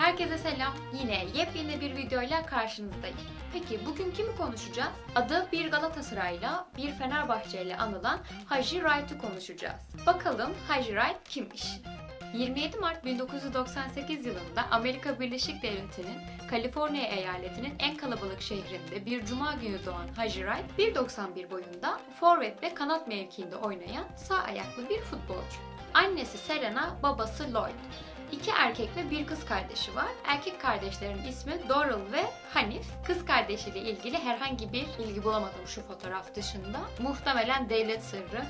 Herkese selam. Yine yepyeni bir videoyla karşınızdayım. Peki bugün kimi konuşacağız? Adı bir Galatasaray'la, bir Fenerbahçe'yle anılan Haji Wright'ı konuşacağız. Bakalım Haji Wright kimmiş? 27 Mart 1998 yılında Amerika Birleşik Devletleri'nin Kaliforniya eyaletinin en kalabalık şehrinde bir cuma günü doğan Haji Wright, 1.91 boyunda forvet ve kanat mevkiinde oynayan sağ ayaklı bir futbolcu. Annesi Serena, babası Lloyd. İki erkek ve bir kız kardeşi var. Erkek kardeşlerin ismi Doral ve Hanif. Kız kardeşiyle ilgili herhangi bir bilgi bulamadım şu fotoğraf dışında. Muhtemelen devlet sırrı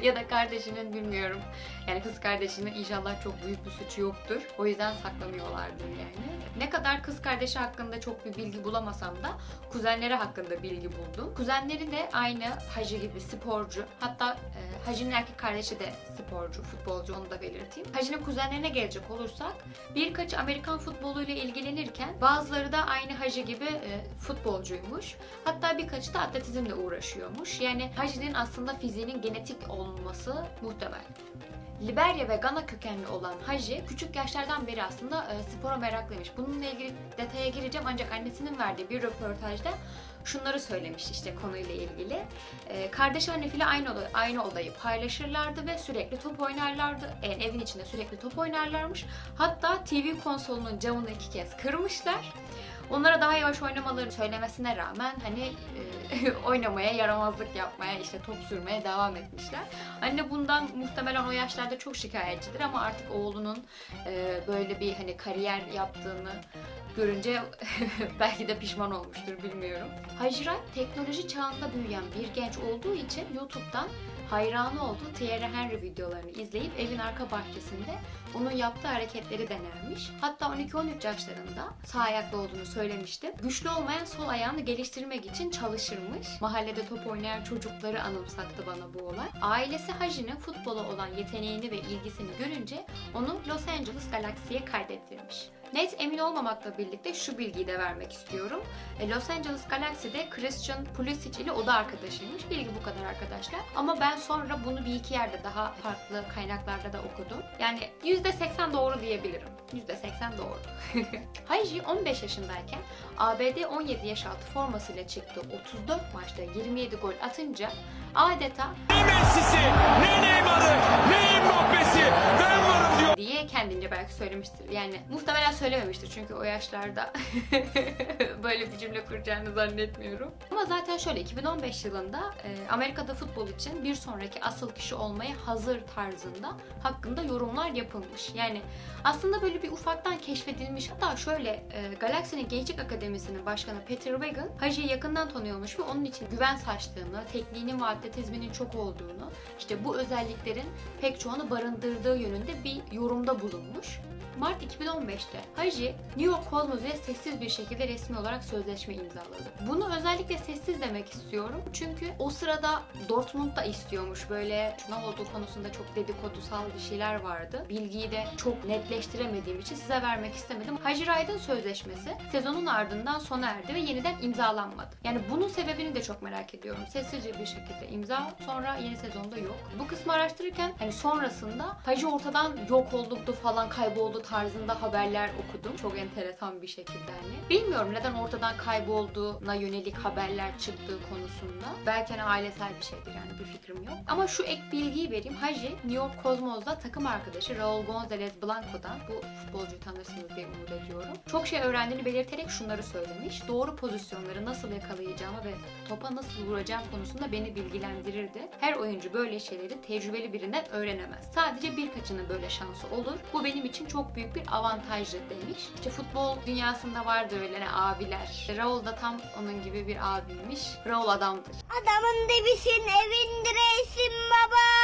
ya da kardeşinin bilmiyorum. Yani kız kardeşinin inşallah çok büyük bir suçu yoktur. O yüzden saklamıyorlardır yani. Ne kadar kız kardeşi hakkında çok bir bilgi bulamasam da kuzenleri hakkında bilgi buldum. Kuzenleri de aynı Hacı gibi sporcu. Hatta e, Hacı'nın erkek kardeşi de sporcu, futbolcu onu da belirteyim. Hacı'nın kuzenlerine gelecek olursak birkaç Amerikan futboluyla ilgilenirken bazıları da aynı Hacı gibi e, futbolcuymuş. Hatta birkaçı da atletizmle uğraşıyormuş. Yani Hacı'nın aslında fiziğinin genetik olması muhtemel. Liberya ve Gana kökenli olan Haji küçük yaşlardan beri aslında e, spora meraklıymış. Bununla ilgili detaya gireceğim ancak annesinin verdiği bir röportajda şunları söylemiş işte konuyla ilgili. E, kardeş annesiyle aynı odayı, aynı odayı paylaşırlardı ve sürekli top oynarlardı. Yani evin içinde sürekli top oynarlarmış. Hatta TV konsolunun camını iki kez kırmışlar. Onlara daha yavaş oynamalarını söylemesine rağmen hani e, oynamaya, yaramazlık yapmaya, işte top sürmeye devam etmişler. Anne bundan muhtemelen o yaşlarda çok şikayetçidir ama artık oğlunun e, böyle bir hani kariyer yaptığını görünce belki de pişman olmuştur bilmiyorum. Hajirat teknoloji çağında büyüyen bir genç olduğu için YouTube'dan hayranı olduğu Thierry Henry videolarını izleyip evin arka bahçesinde onun yaptığı hareketleri denermiş. Hatta 12-13 yaşlarında sağ ayaklı olduğunu söylemişti. Güçlü olmayan sol ayağını geliştirmek için çalışırmış. Mahallede top oynayan çocukları anımsattı bana bu olay. Ailesi Haji'nin futbola olan yeteneğini ve ilgisini görünce onu Los Angeles Galaxy'ye kaydettirmiş. Net emin olmamakla birlikte şu bilgiyi de vermek istiyorum. E, Los Angeles Galaxy'de Christian Pulisic ile oda arkadaşıymış. Bilgi bu kadar arkadaşlar. Ama ben sonra bunu bir iki yerde daha farklı kaynaklarda da okudum. Yani %80 doğru diyebilirim. %80 doğru. Haji 15 yaşındayken ABD 17 yaş altı formasıyla çıktığı 34 maçta 27 gol atınca adeta Ne Messi'si, ne Neymar'ı, ne Mbappe'si. Ben varım diyor. diye kendince belki söylemiştir. Yani muhtemelen söylememiştir çünkü o yaşlarda böyle bir cümle kuracağını zannetmiyorum. Ama zaten şöyle 2015 yılında e, Amerika'da futbol için bir sonraki asıl kişi olmaya hazır tarzında hakkında yorumlar yapılmış. Yani aslında böyle bir ufaktan keşfedilmiş. Hatta şöyle e, Galaxy'nin Gençlik Akademisi'nin başkanı Peter Wagon Haji'yi yakından tanıyormuş ve onun için güven saçtığını, tekniğinin ve atletizminin çok olduğunu, işte bu özelliklerin pek çoğunu barındırdığı yönünde bir yorumda bulunmuş. Mart 2015'te Haji New York Cosmos ile sessiz bir şekilde resmi olarak sözleşme imzaladı. Bunu özellikle sessiz demek istiyorum çünkü o sırada Dortmund da istiyormuş böyle ne olduğu konusunda çok dedikodusal bir şeyler vardı. Bilgiyi de çok netleştiremediğim için size vermek istemedim. Haji Wright'ın sözleşmesi sezonun ardından sona erdi ve yeniden imzalanmadı. Yani bunun sebebini de çok merak ediyorum. Sessizce bir şekilde imza sonra yeni sezonda yok. Bu kısmı araştırırken hani sonrasında Haji ortadan yok oldu falan kayboldu tarzında haberler okudum. Çok enteresan bir şekilde hani. Bilmiyorum neden ortadan kaybolduğuna yönelik haberler çıktığı konusunda. Belki hani ailesel bir şeydir yani bir fikrim yok. Ama şu ek bilgiyi vereyim. Haji New York Cosmos'da takım arkadaşı Raul Gonzalez Blanco'dan bu futbolcuyu tanırsınız diye umut ediyorum. Çok şey öğrendiğini belirterek şunları söylemiş. Doğru pozisyonları nasıl yakalayacağımı ve topa nasıl vuracağım konusunda beni bilgilendirirdi. Her oyuncu böyle şeyleri tecrübeli birinden öğrenemez. Sadece birkaçının böyle şansı olur. Bu benim için çok büyük bir avantajdı demiş. İşte futbol dünyasında vardır öyle hani abiler. Raul da tam onun gibi bir abiymiş. Raul adamdır. Adamın debisin evin direğisin baba.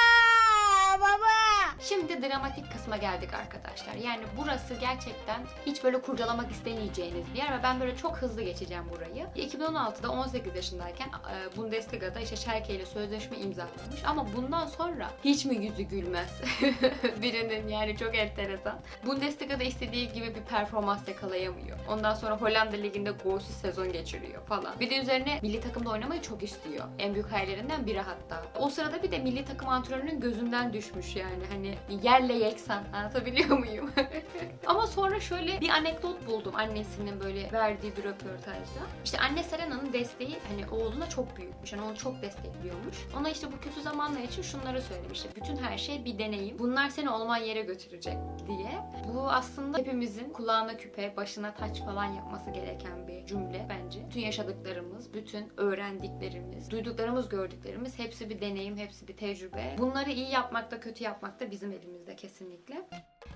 Şimdi dramatik kısma geldik arkadaşlar. Yani burası gerçekten hiç böyle kurcalamak istemeyeceğiniz bir yer ve ben böyle çok hızlı geçeceğim burayı. 2016'da 18 yaşındayken e, Bundesliga'da işte Schalke ile sözleşme imzalamış ama bundan sonra hiç mi yüzü gülmez birinin yani çok enteresan. Bundesliga'da istediği gibi bir performans yakalayamıyor. Ondan sonra Hollanda Ligi'nde golsüz sezon geçiriyor falan. Bir de üzerine milli takımda oynamayı çok istiyor. En büyük hayallerinden biri hatta. O sırada bir de milli takım antrenörünün gözünden düşmüş yani. Hani yerle yeksan anlatabiliyor muyum? Ama sonra şöyle bir anekdot buldum annesinin böyle verdiği bir röportajda. İşte anne Selena'nın desteği hani oğluna çok büyükmüş. Hani onu çok destekliyormuş. Ona işte bu kötü zamanlar için şunları söylemiş. İşte bütün her şey bir deneyim. Bunlar seni olman yere götürecek diye. Bu aslında hepimizin kulağına küpe, başına taç falan yapması gereken bir cümle bence. Bütün yaşadıklarımız, bütün öğrendiklerimiz, duyduklarımız, gördüklerimiz hepsi bir deneyim, hepsi bir tecrübe. Bunları iyi yapmakta, kötü yapmakta bizim elimizde kesinlikle.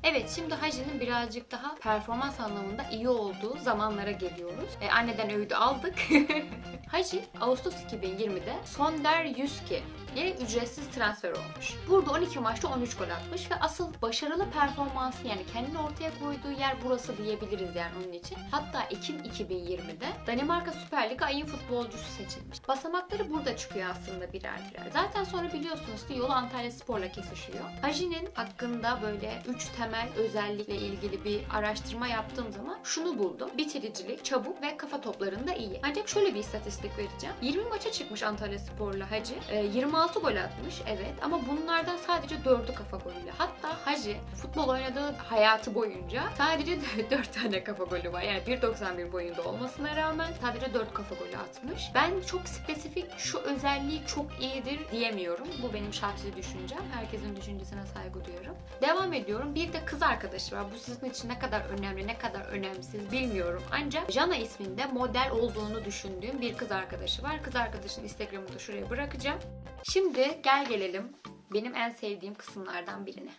Evet şimdi Hacı'nın birazcık daha performans anlamında iyi olduğu zamanlara geliyoruz. E, anneden öğüdü aldık. Hacı Ağustos 2020'de Sonder Yuski yere ücretsiz transfer olmuş. Burada 12 maçta 13 gol atmış ve asıl başarılı performansı yani kendini ortaya koyduğu yer burası diyebiliriz yani onun için. Hatta Ekim 2020'de Danimarka Süper Lig'e ayın futbolcusu seçilmiş. Basamakları burada çıkıyor aslında birer birer. Zaten sonra biliyorsunuz ki yolu Antalya Spor'la kesişiyor. Hacı'nin hakkında böyle 3 temel özellikle ilgili bir araştırma yaptığım zaman şunu buldum. Bitiricilik, çabuk ve kafa toplarında iyi. Ancak şöyle bir istatistik vereceğim. 20 maça çıkmış Antalya Spor'la Hacı. Ee, 26 gol atmış evet ama bunlardan sadece 4'ü kafa golüyle. Hatta Hacı futbol oynadığı hayatı boyunca sadece 4 tane kafa golü var. Yani 1.91 boyunda olmasına rağmen sadece 4 kafa golü atmış. Ben çok spesifik şu özelliği çok iyidir diyemiyorum. Bu benim şahsi düşüncem. Herkesin düşüncesine saygı duyuyorum. Devam ediyorum. Bir de kız arkadaşı var. Bu sizin için ne kadar önemli, ne kadar önemsiz bilmiyorum. Ancak Jana isminde model olduğunu düşündüğüm bir kız arkadaşı var. Kız arkadaşın Instagram'ını da şuraya bırakacağım. Şimdi gel gelelim benim en sevdiğim kısımlardan birine.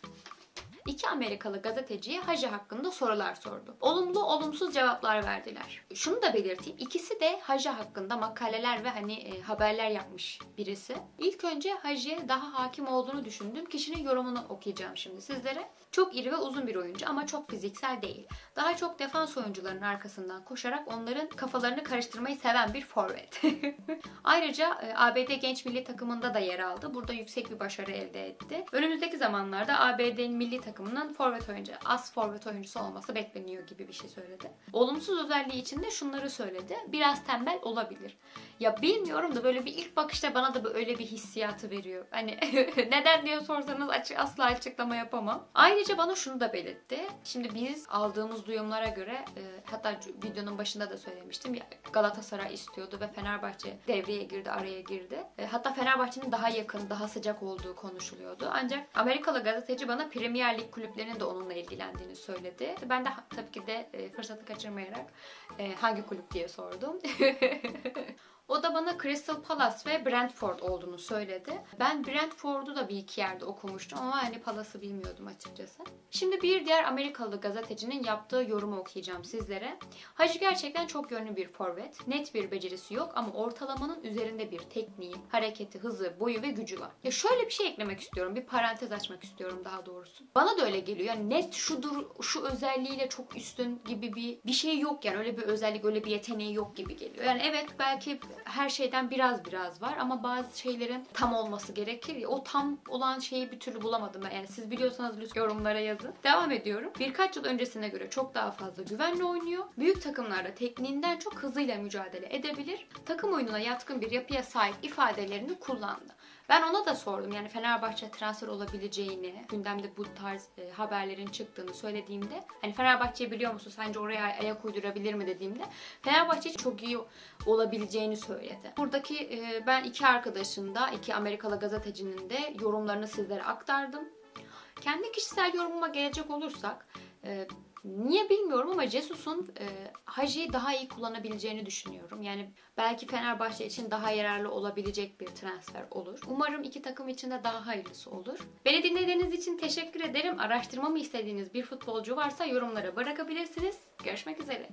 İki Amerikalı gazeteciye Hacı hakkında sorular sordu. Olumlu, olumsuz cevaplar verdiler. Şunu da belirteyim. ikisi de Hacı hakkında makaleler ve hani e, haberler yapmış birisi. İlk önce Hacı'ya daha hakim olduğunu düşündüğüm kişinin yorumunu okuyacağım şimdi sizlere. Çok iri ve uzun bir oyuncu ama çok fiziksel değil. Daha çok defans oyuncularının arkasından koşarak onların kafalarını karıştırmayı seven bir forvet. Ayrıca e, ABD genç milli takımında da yer aldı. Burada yüksek bir başarı elde etti. Önümüzdeki zamanlarda ABD'nin milli takımından forvet oyuncu, as forvet oyuncusu olması bekleniyor gibi bir şey söyledi. Olumsuz özelliği için de şunları söyledi. Biraz tembel olabilir. Ya bilmiyorum da böyle bir ilk bakışta bana da böyle bir hissiyatı veriyor. Hani neden diye sorsanız açık, asla açıklama yapamam. Ayrıca bana şunu da belirtti. Şimdi biz aldığımız duyumlara göre e, hatta videonun başında da söylemiştim ya Galatasaray istiyordu ve Fenerbahçe devreye girdi, araya girdi. E, hatta Fenerbahçe'nin daha yakın, daha sıcak olduğu konuşuluyordu. Ancak Amerikalı gazeteci bana Premier Lig kulüplerinin de onunla ilgilendiğini söyledi. Ben de tabii ki de e, fırsatı kaçırmayarak e, hangi kulüp diye sordum. O da bana Crystal Palace ve Brentford olduğunu söyledi. Ben Brentford'u da bir iki yerde okumuştum ama hani Palace'ı bilmiyordum açıkçası. Şimdi bir diğer Amerikalı gazetecinin yaptığı yorumu okuyacağım sizlere. Hacı gerçekten çok yönlü bir forvet. Net bir becerisi yok ama ortalamanın üzerinde bir tekniği, hareketi, hızı, boyu ve gücü var. Ya şöyle bir şey eklemek istiyorum. Bir parantez açmak istiyorum daha doğrusu. Bana da öyle geliyor. Yani net şudur, şu özelliğiyle çok üstün gibi bir bir şey yok yani. Öyle bir özellik, öyle bir yeteneği yok gibi geliyor. Yani evet belki her şeyden biraz biraz var ama bazı şeylerin tam olması gerekir. O tam olan şeyi bir türlü bulamadım ben. Yani siz biliyorsanız lütfen yorumlara yazın. Devam ediyorum. Birkaç yıl öncesine göre çok daha fazla güvenli oynuyor. Büyük takımlarda tekniğinden çok hızıyla mücadele edebilir. Takım oyununa yatkın bir yapıya sahip ifadelerini kullandı. Ben ona da sordum yani Fenerbahçe transfer olabileceğini, gündemde bu tarz e, haberlerin çıktığını söylediğimde hani Fenerbahçe'yi biliyor musun sence oraya ayak uydurabilir mi dediğimde Fenerbahçe çok iyi olabileceğini söyledi. Buradaki e, ben iki arkadaşın da iki Amerikalı gazetecinin de yorumlarını sizlere aktardım. Kendi kişisel yorumuma gelecek olursak e, Niye bilmiyorum ama Jesus'un e, Hacı'yı daha iyi kullanabileceğini düşünüyorum. Yani belki Fenerbahçe için daha yararlı olabilecek bir transfer olur. Umarım iki takım için de daha hayırlısı olur. Beni dinlediğiniz için teşekkür ederim. Araştırmamı istediğiniz bir futbolcu varsa yorumlara bırakabilirsiniz. Görüşmek üzere.